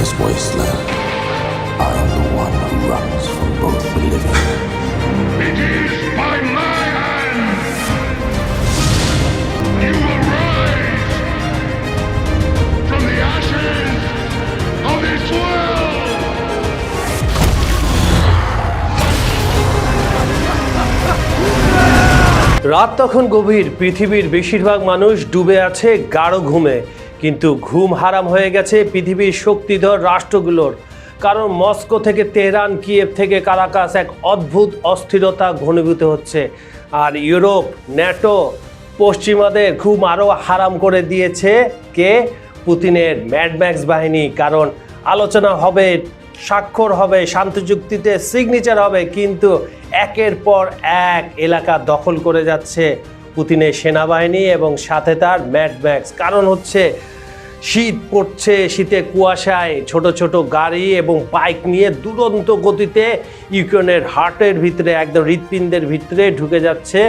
this wasteland, I am the one who runs from both the living It is by my hand! You will rise from the ashes of this world! রাত তখন গভীর পৃথিবীর বেশিরভাগ মানুষ ডুবে আছে গাঢ় ঘুমে কিন্তু ঘুম হারাম হয়ে গেছে পৃথিবীর শক্তিধর রাষ্ট্রগুলোর। কারণ মস্কো থেকে তেহরান, কিয়েভ থেকে কারাকাস এক অদ্ভুত অস্থিরতা ঘনীভূত হচ্ছে। আর ইউরোপ, ন্যাটো, পশ্চিমাদের ঘুম আরও হারাম করে দিয়েছে কে? পুতিনের ম্যাডম্যাক্স বাহিনী। কারণ আলোচনা হবে, স্বাক্ষর হবে, শান্তি চুক্তিতে সিগনেচার হবে, কিন্তু একের পর এক এলাকা দখল করে যাচ্ছে পুতিনের সেনাবাহিনী এবং সাথে তার ম্যাডম্যাক্স কারণ হচ্ছে শীত পড়ছে, শীতে কুয়াশায় ছোট ছোট গাড়ি এবং বাইক নিয়ে দুরন্ত গতিতে ইউক্রেনের হার্টের ভিতরে, একদম হৃৎপিণ্ডের ভিতরে ঢুকে যাচ্ছে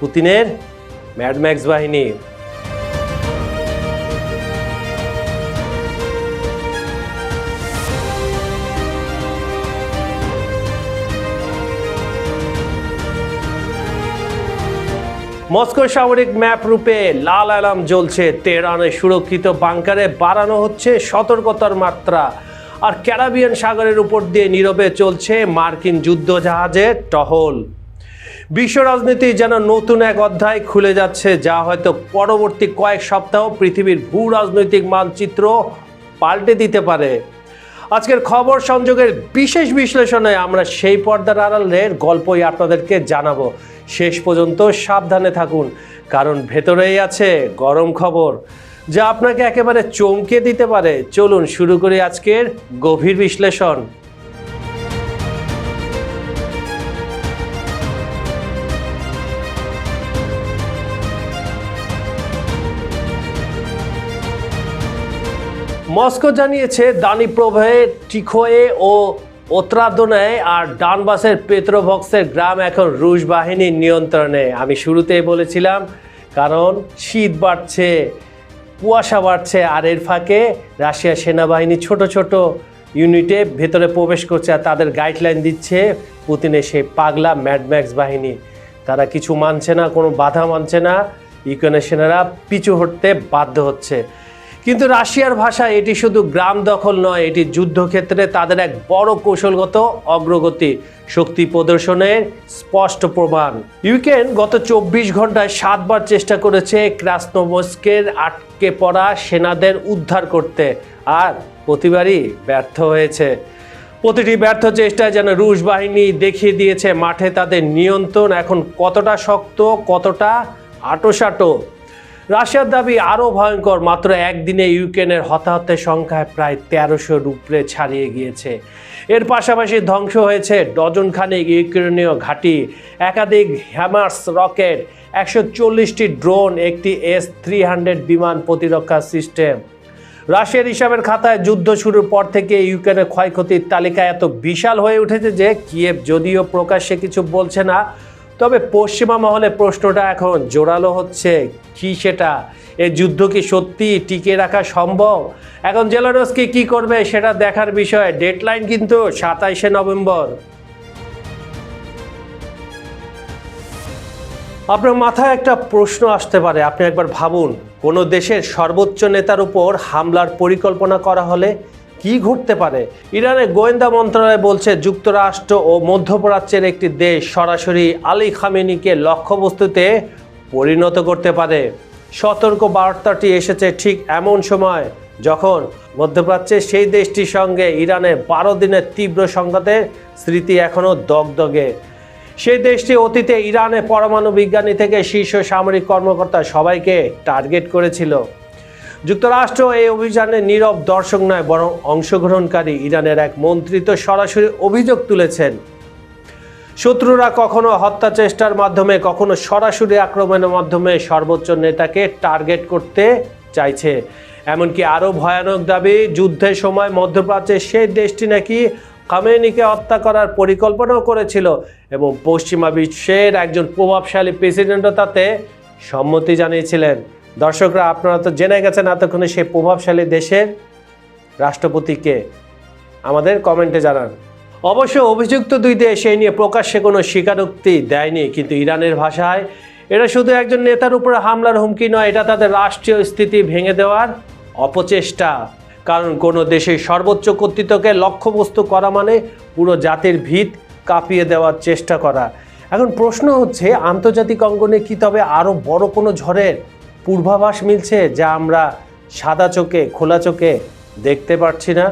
পুতিনের ম্যাডম্যাক্স বাহিনী। মস্কো সামরিক ম্যাপ রূপে লাল অ্যালার্ম জ্বলছে তেহরানের সুরক্ষিত বাংকারে বাড়ানো হচ্ছে সতর্কতার মাত্রা। আর ক্যারাবিয়ান সাগরের উপর দিয়ে নীরবে চলছে মার্কিন যুদ্ধজাহাজের টহল। বিশ্ব রাজনীতি যেন নতুন এক অধ্যায় খুলে যাচ্ছে, যা হয়তো পরবর্তী কয়েক সপ্তাহ পৃথিবীর ভূ রাজনৈতিক মানচিত্র পাল্টে দিতে পারে। আজকের খবর সংযোগের বিশেষ বিশ্লেষণে আমরা সেই পর্দার আড়ালের গল্পই আপনাদেরকে জানাব। শেষ পর্যন্ত সাবধানে থাকুন, কারণ ভেতরেই আছে গরম খবর, যা আপনাকে একেবারে চমকে দিতে পারে। চলুন শুরু করি আজকের গভীর বিশ্লেষণ। মস্কো জানিয়েছে, দানি দানিপ্রভে টিখোয়ে ও ওত্রাদোনায় আর ডানবাসের পেত্রোভক্সের গ্রাম এখন রুশ বাহিনীর নিয়ন্ত্রণে। আমি শুরুতেই বলেছিলাম, কারণ শীত বাড়ছে, কুয়াশা বাড়ছে, আর এর ফাঁকে রাশিয়া সেনাবাহিনী ছোট ছোট ইউনিটে ভেতরে প্রবেশ করছে আর তাদের গাইডলাইন দিচ্ছে পুতিনের সেই পাগলা ম্যাডম্যাক্স বাহিনী। তারা কিছু মানছে না, কোনো বাধা মানছে না। ইউক্রেনের সেনারা পিছু হটতে বাধ্য হচ্ছে। কিন্তু রাশিয়ার ভাষায় এটি শুধু গ্রাম দখল নয়, এটি যুদ্ধক্ষেত্রে তাদের এক বড় কৌশলগত অগ্রগতি শক্তি প্রদর্শনের স্পষ্ট প্রমাণ। ইউক্রেন গত চব্বিশ ঘন্টায় সাতবার চেষ্টা করেছে ক্রাসনোমস্কের আটকে পড়া সেনাদের উদ্ধার করতে, আর প্রতিবারই ব্যর্থ হয়েছে। প্রতিটি ব্যর্থ চেষ্টায় যেন রুশ বাহিনী দেখিয়ে দিয়েছে মাঠে তাদের নিয়ন্ত্রণ এখন কতটা শক্ত, কতটা আটোসাটো রাশিয়ার দাবি আরও ভয়ঙ্কর, মাত্র একদিনে ইউক্রেনের হতাহতের সংখ্যায় প্রায় তেরোশোর উপরে ছাড়িয়ে গিয়েছে। এর পাশাপাশি ধ্বংস হয়েছে ডজন খানেক ইউক্রেনীয় ঘাঁটি। একাধিক হ্যামার্স রকেট, একশো চল্লিশটি ড্রোন, একটি এস থ্রি হান্ড্রেড বিমান প্রতিরক্ষা সিস্টেম। রাশিয়ার হিসাবের খাতায় যুদ্ধ শুরুর পর থেকে ইউক্রেনের ক্ষয়ক্ষতির তালিকা এত বিশাল হয়ে উঠেছে যে কিয়েভ যদিও প্রকাশ্যে কিছু বলছে না তবে পশ্চিমা মহলে প্রশ্নটা এখন জোরালো হচ্ছে, কি সেটা? এ যুদ্ধ কি সত্যি টিকে রাখা সম্ভব? এখন জেলারসকি কি করবে সেটা দেখার বিষয়। ডেডলাইন কিন্তু সাতাইশে নভেম্বর। আপনার মাথায় একটা প্রশ্ন আসতে পারে, আপনি একবার ভাবুন, কোনো দেশের সর্বোচ্চ নেতার উপর হামলার পরিকল্পনা করা হলে কি ঘটতে পারে? ইরানের গোয়েন্দা মন্ত্রণালয় বলছে, যুক্তরাষ্ট্র ও মধ্যপ্রাচ্যের একটি দেশ সরাসরি আলী খামেনিকে লক্ষ্যবস্তুতে পরিণত করতে পারে। সতর্ক বার্তাটি এসেছে ঠিক এমন সময় যখন মধ্যপ্রাচ্যের সেই দেশটির সঙ্গে ইরানের বারো দিনের তীব্র সংঘাতের স্মৃতি এখনও দগদগে। সেই দেশটি অতীতে ইরানের পরমাণু বিজ্ঞানী থেকে শীর্ষ সামরিক কর্মকর্তা সবাইকে টার্গেট করেছিল। যুক্তরাষ্ট্র এই অভিযানে নীরব দর্শক নয়, বরং অংশগ্রহণকারী ইরানের এক মন্ত্রী তো সরাসরি অভিযোগ তুলেছেন। শত্রুরা কখনো হত্যা চেষ্টার মাধ্যমে, কখনো সরাসরি আক্রমণের মাধ্যমে সর্বোচ্চ নেতাকে টার্গেট করতে চাইছে। এমনকি আরও ভয়ানক দাবি, যুদ্ধের সময় মধ্যপ্রাচ্যের সেই দেশটি নাকি খামেনিকে হত্যা করার পরিকল্পনাও করেছিল এবং পশ্চিমা বিশ্বের একজন প্রভাবশালী প্রেসিডেন্টও তাতে সম্মতি জানিয়েছিলেন। দর্শকরা, আপনারা তো জেনে গেছেন এতক্ষণে সেই প্রভাবশালী দেশের রাষ্ট্রপতিকে আমাদের কমেন্টে জানান। অবশ্য অভিযুক্ত দুই দেশ এই নিয়ে প্রকাশ্যে কোনো স্বীকারোক্তি দেয়নি, কিন্তু ইরানের ভাষায়। এটা শুধু একজন নেতার উপরে হামলার হুমকি নয়, এটা তাদের রাষ্ট্রীয় স্থিতি ভেঙে দেওয়ার অপচেষ্টা। কারণ কোনো দেশের সর্বোচ্চ কর্তৃত্বকে লক্ষ্যবস্তু করা মানে পুরো জাতির ভিত কাঁপিয়ে দেওয়ার চেষ্টা করা। এখন প্রশ্ন হচ্ছে, আন্তর্জাতিক অঙ্গনে কি তবে আরও বড় কোনো ঝড়ের পূর্বাভাস মিলছে যা আমরা সাদা চোখে, খোলা চোখে দেখতে পারছি না।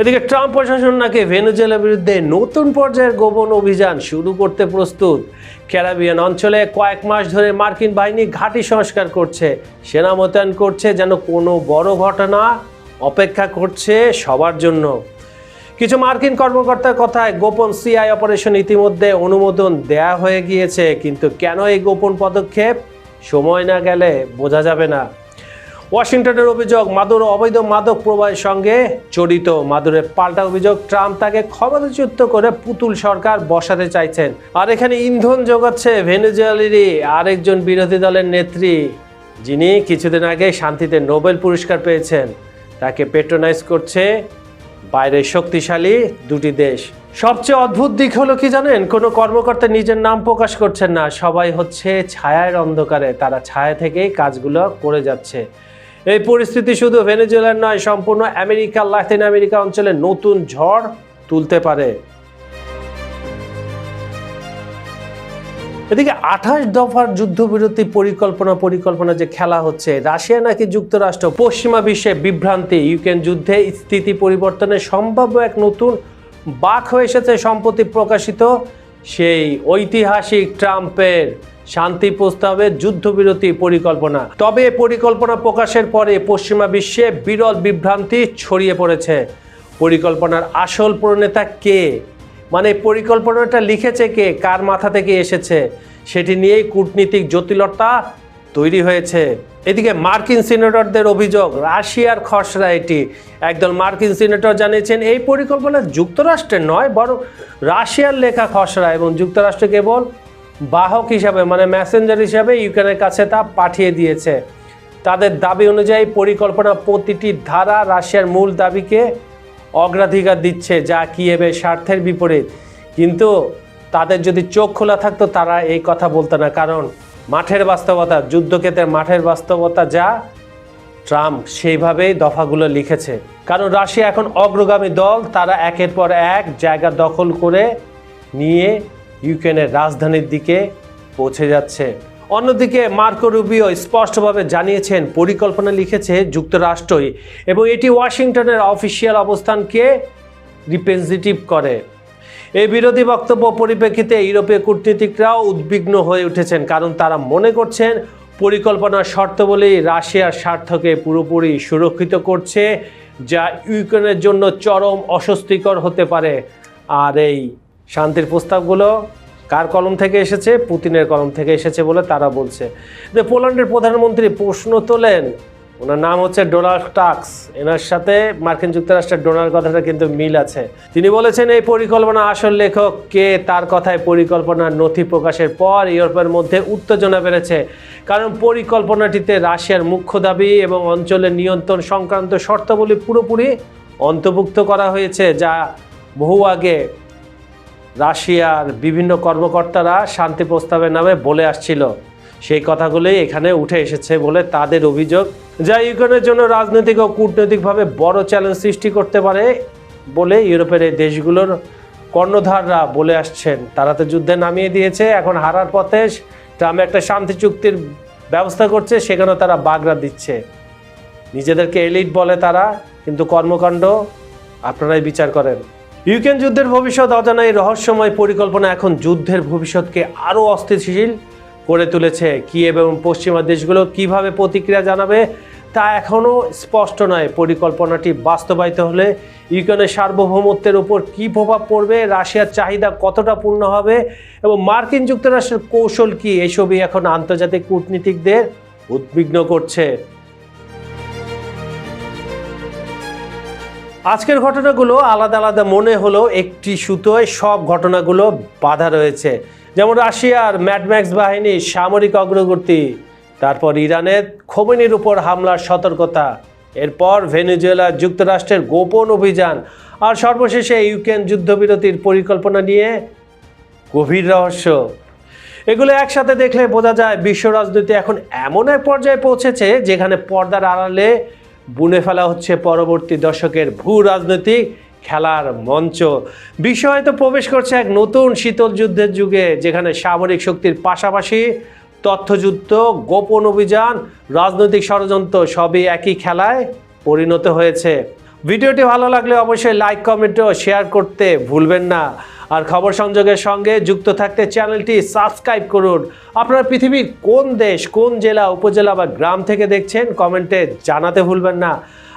এদিকে ট্রাম্প প্রশাসন নাকি ভেনেজুয়েলার বিরুদ্ধে নতুন পর্যায়ের গোপন অভিযান শুরু করতে প্রস্তুত। ক্যারাবিয়ান অঞ্চলে কয়েক মাস ধরে মার্কিন বাহিনী ঘাঁটি সংস্কার করছে, সেনা মোতায়েন করছে যেন কোনো বড় ঘটনা অপেক্ষা করছে সবার জন্য। কিছু মার্কিন কর্মকর্তার কথায় গোপন সিআই অপারেশন ইতিমধ্যে অনুমোদন দেয়া হয়ে গিয়েছে, কিন্তু কেন এই গোপন পদক্ষেপ? সময় না গেলে বোঝা যাবে না। ওয়াশিংটনের অভিযোগ, মাদুর অবৈধ মাদক প্রবাহের সঙ্গে জড়িত। মাদুরের পাল্টা অভিযোগ, ট্রাম্প তাকে ক্ষমতাচ্যুত করে পুতুল সরকার বসাতে চাইছেন। আর এখানে ইন্ধন যোগাচ্ছে ভেনেজুয়েলারই। আরেকজন বিরোধী দলের নেত্রী, যিনি কিছুদিন আগে শান্তিতে নোবেল পুরস্কার পেয়েছেন, তাকে পেট্রোনাইজ করছে বাইরের শক্তিশালী দুটি দেশ। সবচেয়ে অদ্ভুত দিক হলো কি জানেন? কোনো কর্মকর্তা নিজের নাম প্রকাশ করছেন না। সবাই হচ্ছে ছায়ার অন্ধকারে। তারা ছায়া থেকেই কাজগুলো করে যাচ্ছে। এই পরিস্থিতি শুধু ভেনেজুয়েলার নয়, সম্পূর্ণ আমেরিকা, লাতিন আমেরিকা অঞ্চলে নতুন ঝড় তুলতে পারে। এদিকে আঠাশ দফার যুদ্ধবিরতি পরিকল্পনা পরিকল্পনা যে খেলা হচ্ছে, রাশিয়া নাকি যুক্তরাষ্ট্র পশ্চিমা বিশ্বে বিভ্রান্তি। ইউক্রেন যুদ্ধে স্থিতি পরিবর্তনের সম্ভাব্য এক নতুন বাক হয়ে এসেছে সম্প্রতি প্রকাশিত সেই ঐতিহাসিক ট্রাম্পের শান্তি প্রস্তাবে যুদ্ধবিরতি পরিকল্পনা। তবে পরিকল্পনা প্রকাশের পরে পশ্চিমা বিশ্বে বিরল বিভ্রান্তি ছড়িয়ে পড়েছে। পরিকল্পনার আসল প্রণেতা কে? মানে পরিকল্পনাটা লিখেছে কে? কার মাথা থেকে এসেছে? সেটি নিয়েই কূটনীতিক জটিলতা তৈরি হয়েছে। এদিকে মার্কিন সিনেটরদের অভিযোগ, রাশিয়ার খসড়া এটি। একদল মার্কিন সিনেটর জানিয়েছেন, এই পরিকল্পনা যুক্তরাষ্ট্রের নয়, বরং রাশিয়ার লেখা খসড়া এবং যুক্তরাষ্ট্র কেবল বাহক হিসাবে মানে ম্যাসেঞ্জার হিসাবে ইউক্রেনের কাছে তা পাঠিয়ে দিয়েছে। তাদের দাবি অনুযায়ী পরিকল্পনা প্রতিটি ধারা রাশিয়ার মূল দাবিকে অগ্রাধিকার দিচ্ছে যা কিয়েবের স্বার্থের বিপরীত। কিন্তু তাদের যদি চোখ খোলা থাকতো, তারা এই কথা বলতো না। কারণ মাঠের বাস্তবতা, যুদ্ধক্ষেত্রের মাঠের বাস্তবতা যা, ট্রাম্প সেইভাবেই দফাগুলো লিখেছে। কারণ রাশিয়া এখন অগ্রগামী দল, তারা একের পর এক জায়গা দখল করে নিয়ে ইউক্রেনের রাজধানীর দিকে পৌঁছে যাচ্ছে। অন্যদিকে মার্কো রুবিও স্পষ্টভাবে জানিয়েছেন, পরিকল্পনা লিখেছে যুক্তরাষ্ট্রই এবং এটি ওয়াশিংটনের অফিসিয়াল অবস্থানকে রিপ্রেজেন্টেটিভ করে। এই বিরোধী বক্তব্য পরিপ্রেক্ষিতে ইউরোপীয় কূটনীতিকরাও উদ্বিগ্ন হয়ে উঠেছেন, কারণ তারা মনে করছেন, পরিকল্পনার শর্তাবলী রাশিয়ার স্বার্থকে পুরোপুরি সুরক্ষিত করছে, যা ইউক্রেনের জন্য চরম অস্বস্তিকর হতে পারে। আর এই শান্তির প্রস্তাবগুলো কার কলম থেকে এসেছে? পুতিনের কলম থেকে এসেছে বলে তারা বলছে। যে পোল্যান্ডের প্রধানমন্ত্রী প্রশ্ন তোলেন। ওনার নাম হচ্ছে ডোনাল্ড টাক্স এনার সাথে মার্কিন যুক্তরাষ্ট্রের ডোনাল্ড কথাটা কিন্তু মিল আছে। তিনি বলেছেন, এই পরিকল্পনা আসল লেখক কে? তার কথায় পরিকল্পনার নথি প্রকাশের পর ইউরোপের মধ্যে উত্তেজনা বেড়েছে। কারণ পরিকল্পনাটিতে রাশিয়ার মুখ্য দাবি এবং অঞ্চলের নিয়ন্ত্রণ সংক্রান্ত শর্তাবলী পুরোপুরি অন্তর্ভুক্ত করা হয়েছে, যা বহু আগে রাশিয়ার বিভিন্ন কর্মকর্তারা শান্তি প্রস্তাবের নামে বলে আসছিল। সেই কথাগুলোই এখানে উঠে এসেছে বলে তাদের অভিযোগ। যা ইউক্রেনের জন্য রাজনৈতিক ও কূটনৈতিকভাবে বড় চ্যালেঞ্জ সৃষ্টি করতে পারে বলে ইউরোপের এই দেশগুলোর কর্ণধাররা বলে আসছেন। তারা তো যুদ্ধে নামিয়ে দিয়েছে, এখন হারার পথে ট্রাম্প একটা শান্তি চুক্তির ব্যবস্থা করছে, সেখানেও তারা বাগড়া দিচ্ছে। নিজেদেরকে এলিট বলে তারা, কিন্তু কর্মকাণ্ড, আপনারাই বিচার করেন। ইউক্রেন যুদ্ধের ভবিষ্যৎ অজানা এই রহস্যময় পরিকল্পনা এখন যুদ্ধের ভবিষ্যৎকে আরও অস্থিতিশীল করে তুলেছে কিয়েভ এবং পশ্চিমা দেশগুলো কীভাবে প্রতিক্রিয়া জানাবে তা এখনও স্পষ্ট নয়। পরিকল্পনাটি বাস্তবায়িত হলে ইউক্রেনের সার্বভৌমত্বের উপর কী প্রভাব পড়বে, রাশিয়ার চাহিদা কতটা পূর্ণ হবে এবং মার্কিন যুক্তরাষ্ট্রের কৌশল কি, এসবই এখন আন্তর্জাতিক কূটনীতিকদের উদ্বিগ্ন করছে। আজকের ঘটনাগুলো আলাদা আলাদা মনে হলো একটি সুতোয় সব ঘটনাগুলো বাধা রয়েছে। যেমন রাশিয়ার ম্যাডম্যাক্স বাহিনীর সামরিক অগ্রগতি, তারপর ইরানের খোমেনির উপর হামলার সতর্কতা, এরপর ভেনেজুয়েলা যুক্তরাষ্ট্রের গোপন অভিযান, আর সর্বশেষে ইউক্রেন যুদ্ধবিরতির পরিকল্পনা নিয়ে গভীর রহস্য। এগুলো একসাথে দেখলে বোঝা যায় বিশ্ব রাজনীতি এখন এমন এক পর্যায়ে পৌঁছেছে যেখানে পর্দার আড়ালে বুনে ফেলা হচ্ছে পরবর্তী দশকের ভূ রাজনৈতিক খেলার মঞ্চ। বিশ্ব হয়তো প্রবেশ করছে এক নতুন শীতল যুদ্ধের যুগে, যেখানে সামরিক শক্তির পাশাপাশি তথ্যযুদ্ধ গোপন অভিযান, রাজনৈতিক ষড়যন্ত্র সবই একই খেলায় পরিণত হয়েছে। ভিডিওটি ভালো লাগলে অবশ্যই লাইক কমেন্ট ও শেয়ার করতে ভুলবেন না। আর খবর সংযোগের সঙ্গে যুক্ত থাকতে চ্যানেলটি সাবস্ক্রাইব করুন। আপনারা পৃথিবীর কোন দেশ, কোন জেলা, উপজেলা বা গ্রাম থেকে দেখছেন, কমেন্টে জানাতে ভুলবেন না।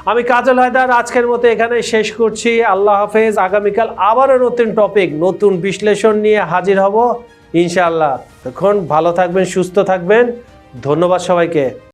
আমি কাজল হায়দার, আজকের মতো এখানে শেষ করছি। আল্লাহ হাফেজ। আগামীকাল আবারও নতুন টপিক, নতুন বিশ্লেষণ নিয়ে হাজির হব। ইনশাআল্লাহ। তখন ভালো থাকবেন, সুস্থ থাকবেন। ধন্যবাদ সবাইকে।